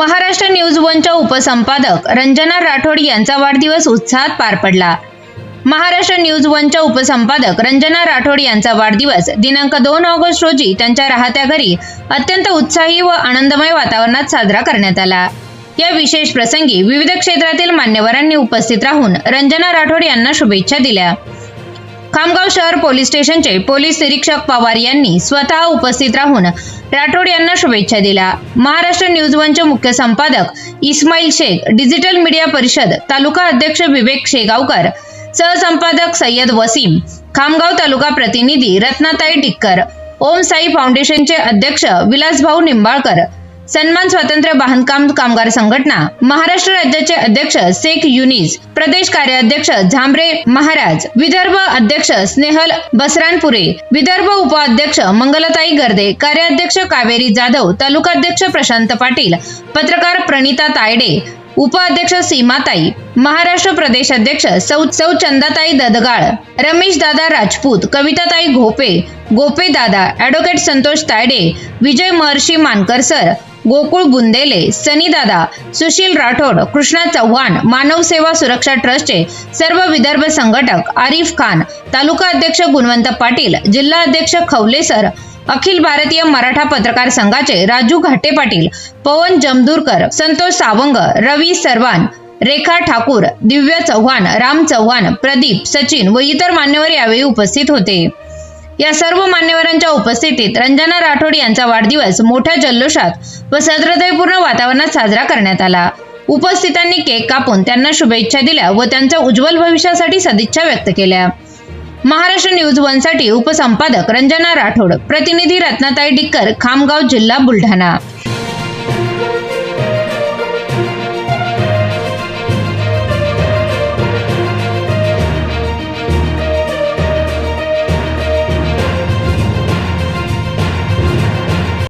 Maharashtra news वनच्या उपसंपादक रंजना राठोड यांचा वाढदिवस उत्साहात पार पडला. महाराष्ट्र न्यूज वनच्या उपसंपादक रंजना राठोड यांचा वाढदिवस दिनांक दोन ऑगस्ट रोजी त्यांच्या राहत्या घरी अत्यंत उत्साही व आनंदमय वातावरणात साजरा करण्यात आला. या विशेष प्रसंगी विविध क्षेत्रातील मान्यवरांनी उपस्थित राहून रंजना राठोड यांना शुभेच्छा दिल्या. खामगाव शहर पोलीस स्टेशनचे पोलीस निरीक्षक पवार यांनी स्वतः उपस्थित राहून राठोड यांना शुभेच्छा दिल्या. महाराष्ट्र न्यूज वनचे मुख्य संपादक इस्माईल शेख डिजिटल मीडिया परिषद तालुका अध्यक्ष विवेक शेगावकर सहसंपादक सय्यद वसीम खामगाव तालुका प्रतिनिधी रत्नाताई टिक्कर ओम साई फाउंडेशनचे अध्यक्ष विलासभाऊ निंबाळकर सन्मान स्वातंत्र्य बांधकाम कामगार संघटना महाराष्ट्र राज्याचे अध्यक्ष शेख युनिस प्रदेश कार्याध्यक्ष झांबरे महाराज विदर्भ अध्यक्ष स्नेहल बसरानपुरे विदर्भ उपाध्यक्ष मंगलताई गर्दे कार्याध्यक्ष कावेरी जाधव तालुकाध्यक्ष प्रशांत पाटील पत्रकार प्रणिता तायडे उपाध्यक्ष सीमाताई महाराष्ट्र प्रदेश अध्यक्ष सौ सौ चंदाताई ददगाळ रमेश दादा राजपूत कविताताई घोपे गोपे दादा ॲडव्होकेट संतोष तायडे विजय महर्षी मानकर सर गोकुळ बुंदेले सनीदादा सुशील राठोड कृष्णा चव्हाण मानव सेवा सुरक्षा ट्रस्टचे सर्व विदर्भ संघटक आरिफ खान तालुका अध्यक्ष गुणवंत पाटील जिल्हा अध्यक्ष खवले सर अखिल भारतीय मराठा पत्रकार संघाचे राजू घाटे पाटील पवन जमदूरकर संतोष सावंग रवी सर्वान रेखा ठाकूर दिव्य चव्हाण राम चव्हाण प्रदीप सचिन व इतर मान्यवर यावेळी उपस्थित होते. या सर्व मान्यवरांच्या उपस्थितीत रंजना राठोड यांचा वाढदिवस मोठ्या जल्लोषात व सदृदयपूर्ण वातावरणात साजरा करण्यात आला. उपस्थितांनी केक कापून त्यांना शुभेच्छा दिल्या व त्यांच्या उज्ज्वल भविष्यासाठी सदिच्छा व्यक्त केल्या. महाराष्ट्र न्यूज वनसाठी उपसंपादक रंजना राठोड प्रतिनिधी रत्नाताई डिक्कर खामगाव जिल्हा बुलढाणा.